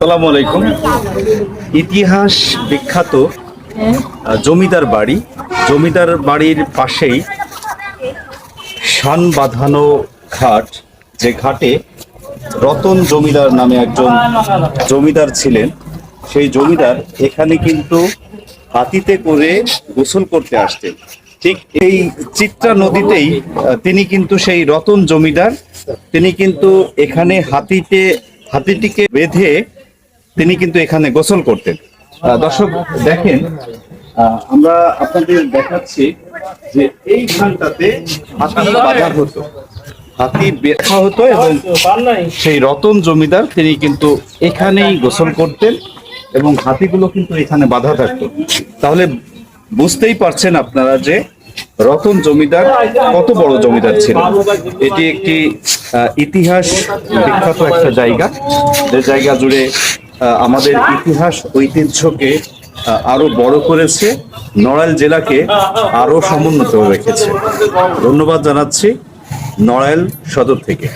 আলাইকুম। ইতিহাস বিখ্যাত জমিদার বাড়ি। জমিদার বাড়ির পাশেই শান বাঁধানো ঘাট, যে ঘাটে রতন জমিদার নামে একজন জমিদার ছিলেন। সেই জমিদার এখানে কিন্তু হাতিতে করে গোসল করতে আসতেন। ঠিক এই চিত্রা নদীতেই তিনি কিন্তু সেই রতন জমিদার। তিনি কিন্তু এখানে হাতিতে, হাতিটিকে বেঁধে তিনি কিন্তু এখানে গোসল করতেন। দর্শক, দেখেন আমরা আপনাদের দেখাচ্ছি যে এই ঘাটটাতে হাতি হতো। হাতি বেঁধা হতো এবং সেই রতন জমিদার তিনি কিন্তু এখানেই গোসল করতেন এবং হাতিগুলো কিন্তু এখানে বাধা থাকতো। তাহলে বুঝতেই পারছেন আপনারা যে রতন জমিদার কত বড় জমিদার ছিল। এটি একটি ইতিহাস বিখ্যাত একটা জায়গা। যে জায়গা জুড়ে আমাদের ইতিহাস ঐতিহ্যকে আরও বড় করেছে, নড়াইল জেলাকে আরও সমুন্নত রেখেছে। ধন্যবাদ জানাচ্ছি নড়াইল সদর থেকে।